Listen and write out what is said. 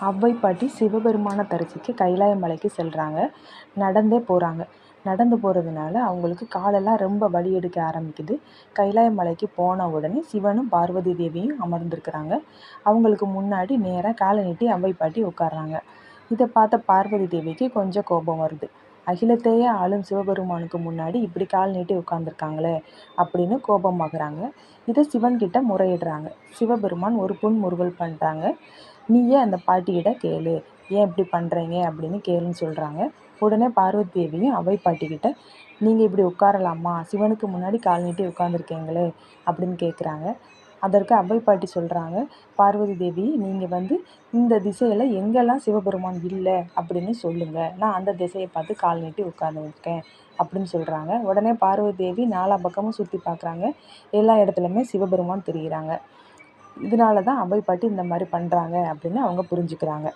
அவ்வை பாட்டி சிவபெருமானை தரிசிக்க கைலாய மலைக்கு செல்கிறாங்க நடந்தே போகிறாங்க நடந்து போகிறதுனால அவங்களுக்கு காலெல்லாம் ரொம்ப வலி எடுக்க ஆரம்பிக்குது. கைலாய மலைக்கு போன உடனே சிவனும் பார்வதி தேவியும் அமர்ந்திருக்கிறாங்க. அவங்களுக்கு முன்னாடி நேராக காலை நீட்டி அவ்வை பாட்டி உட்கார்றாங்க. இதை பார்த்த பார்வதி தேவிக்கு கொஞ்சம் கோபம் வருது. அகிலத்தையே ஆளும் சிவபெருமானுக்கு முன்னாடி இப்படி கால் நீட்டி உட்காந்துருக்காங்களே அப்படின்னு கோபமாகறாங்க. இதை சிவன்கிட்ட முறையிடுறாங்க. சிவபெருமான் ஒரு புன்முறுவல் பண்ணுறாங்க நீயே அந்த பாட்டிக்கிட்ட கேளு. ஏன் இப்படி பண்ணுறீங்க அப்படின்னு கேளுன்னு சொல்கிறாங்க உடனே பார்வதி தேவியும் அவை பாட்டிக்கிட்ட நீங்கள் இப்படி உட்காரலாமா? சிவனுக்கு முன்னாடி கால் நீட்டி உட்காந்துருக்கீங்களே அப்படின்னு கேட்குறாங்க அதற்கு அவை பாட்டி சொல்கிறாங்க பார்வதி தேவி நீங்கள் வந்து இந்த திசையில் எங்கெல்லாம் சிவபெருமான் இல்லை அப்படின்னு சொல்லுங்கள் நான் அந்த திசையை பார்த்து கால் நீட்டி உட்காந்துருக்கேன் அப்படின்னு சொல்கிறாங்க உடனே பார்வதி தேவி நாலா பக்கமும் சுற்றி பார்க்குறாங்க எல்லா இடத்துலையுமே சிவபெருமான் தெரிகிறாங்க இதனால தான் அவை பாட்டி இந்த மாதிரி பண்ணுறாங்க அப்படின்னு அவங்க புரிஞ்சுக்கிறாங்க.